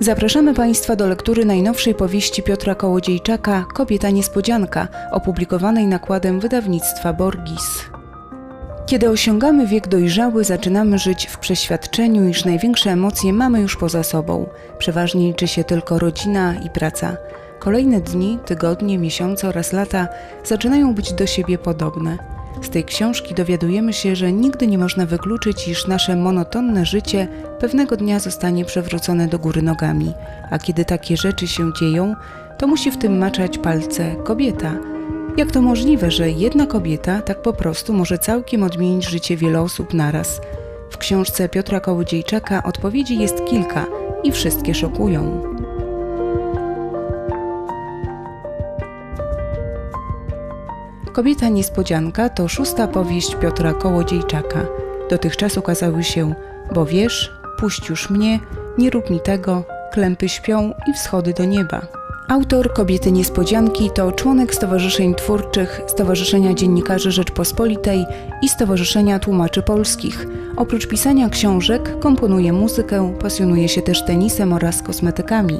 Zapraszamy Państwa do lektury najnowszej powieści Piotra Kołodziejczaka Kobieta Niespodzianka, opublikowanej nakładem wydawnictwa Borgis. Kiedy osiągamy wiek dojrzały, zaczynamy żyć w przeświadczeniu, iż największe emocje mamy już poza sobą. Przeważnie liczy się tylko rodzina i praca. Kolejne dni, tygodnie, miesiące oraz lata zaczynają być do siebie podobne. Z tej książki dowiadujemy się, że nigdy nie można wykluczyć, iż nasze monotonne życie pewnego dnia zostanie przewrócone do góry nogami, a kiedy takie rzeczy się dzieją, to musi w tym maczać palce kobieta. Jak to możliwe, że jedna kobieta tak po prostu może całkiem odmienić życie wielu osób naraz? W książce Piotra Kołodziejczaka odpowiedzi jest kilka i wszystkie szokują. Kobieta Niespodzianka to szósta powieść Piotra Kołodziejczaka. Dotychczas ukazały się Bo wiesz, Puść już mnie, Nie rób mi tego, Klępy śpią i Wschody do nieba. Autor Kobiety Niespodzianki to członek Stowarzyszeń Twórczych, Stowarzyszenia Dziennikarzy Rzeczpospolitej i Stowarzyszenia Tłumaczy Polskich. Oprócz pisania książek, komponuje muzykę, pasjonuje się też tenisem oraz kosmetykami.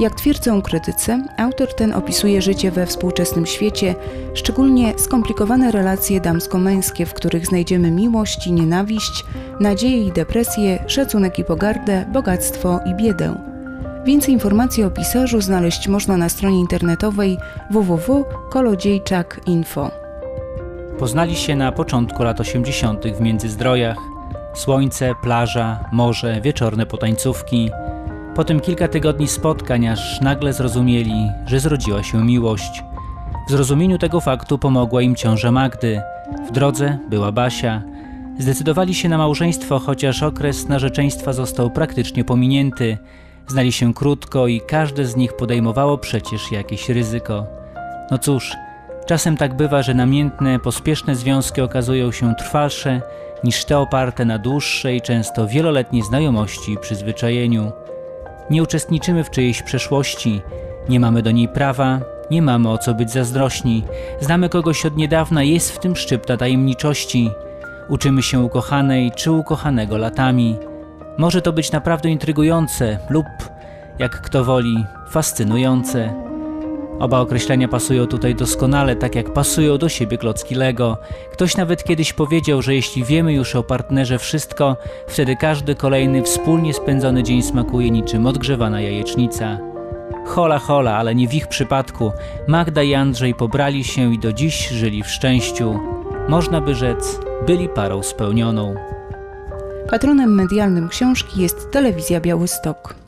Jak twierdzą krytycy, autor ten opisuje życie we współczesnym świecie, szczególnie skomplikowane relacje damsko-męskie, w których znajdziemy miłość i nienawiść, nadzieję i depresję, szacunek i pogardę, bogactwo i biedę. Więcej informacji o pisarzu znaleźć można na stronie internetowej www.kolodziejczak.info. Poznali się na początku lat 80. w Międzyzdrojach. Słońce, plaża, morze, wieczorne potańcówki. Potem kilka tygodni spotkań, aż nagle zrozumieli, że zrodziła się miłość. W zrozumieniu tego faktu pomogła im ciąża Magdy. W drodze była Basia. Zdecydowali się na małżeństwo, chociaż okres narzeczeństwa został praktycznie pominięty. Znali się krótko i każde z nich podejmowało przecież jakieś ryzyko. No cóż, czasem tak bywa, że namiętne, pospieszne związki okazują się trwalsze niż te oparte na dłuższej, często wieloletniej znajomości i przyzwyczajeniu. Nie uczestniczymy w czyjejś przeszłości, nie mamy do niej prawa, nie mamy o co być zazdrośni. Znamy kogoś od niedawna, jest w tym szczypta tajemniczości. Uczymy się ukochanej czy ukochanego latami. Może to być naprawdę intrygujące lub, jak kto woli, fascynujące. Oba określenia pasują tutaj doskonale, tak jak pasują do siebie klocki Lego. Ktoś nawet kiedyś powiedział, że jeśli wiemy już o partnerze wszystko, wtedy każdy kolejny wspólnie spędzony dzień smakuje niczym odgrzewana jajecznica. Hola, hola, ale nie w ich przypadku. Magda i Andrzej pobrali się i do dziś żyli w szczęściu. Można by rzec, byli parą spełnioną. Patronem medialnym książki jest Telewizja Białystok.